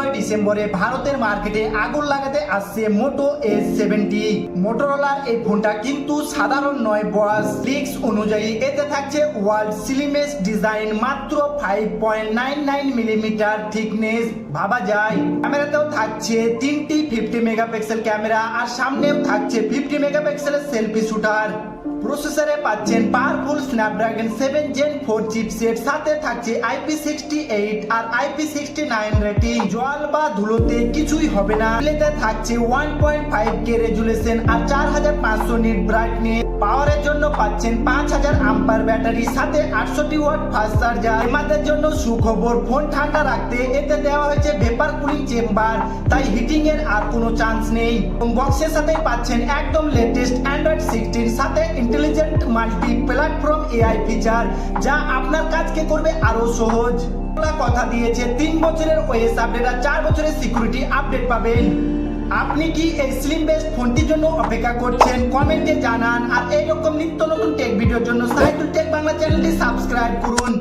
পনেরোই ডিসেম্বরে ভারতের মার্কেটে আগুন লাগাতে আসছে মোটো এস সেভেন্টি মোটোরোলার এই ফোনটা কিন্তু সাধারণ নয় বস লিক্স অনুযায়ী এতে থাকছে ওয়ার্ল্ড স্লিমেস্ট ডিজাইন মাত্র five point nine nine millimetre thickness ভাবা যায়। ক্যামেরাতেও থাকছে তিনটি ফিফটি মেগাপিক্সেল ক্যামেরা আর সামনেও থাকছে ফিফটি মেগাপিক্সেলের সেলফি শুটার প্রসেসরে পাচ্ছেন powerful Snapdragon seven Gen four chipset সাথে থাকছে আইপি সিক্সটি এইট আর আইপি সিক্সটি নাইন রেটিং জল বা ধুলোতে কিছুই হবে না। প্লেতে থাকছে one point five K resolution আর চার হাজার পাঁচশো নিট ব্রাইটনেস পাওয়ারের জন্য পাচ্ছেন পাঁচ হাজার আম্পার ব্যাটারি, সাথে আটষট্টি ওয়াট ফাস্ট চার্জার আমাদের জন্য সুখবর, ফোন ঠান্ডা রাখতে এতে দেওয়া হয়েছে ভেপার কুলিং চেম্বার তাই হিটিং এর আর কোনো চান্স নেই। বক্সের সাথে পাচ্ছেন একদম লেটেস্ট অ্যান্ড্রয়েড সিক্সটিন সাথে intelligent multi platform AI feature যা আপনার কাজকে করবে আরও সহজ। কথা দিয়েছে, তিন বছরের ওএস আপডেট আর চার বছরের সিকিউরিটি আপডেট পাবেন আপনি কি এই স্লিম বেস ফোনটির জন্য অপেক্ষা করছেন? কমেন্টে জানান, আর এইরকম নিত্য নতুন টেক ভিডিওর জন্য সাইটুল টেক বাংলা চ্যানেলটি সাবস্ক্রাইব করুন।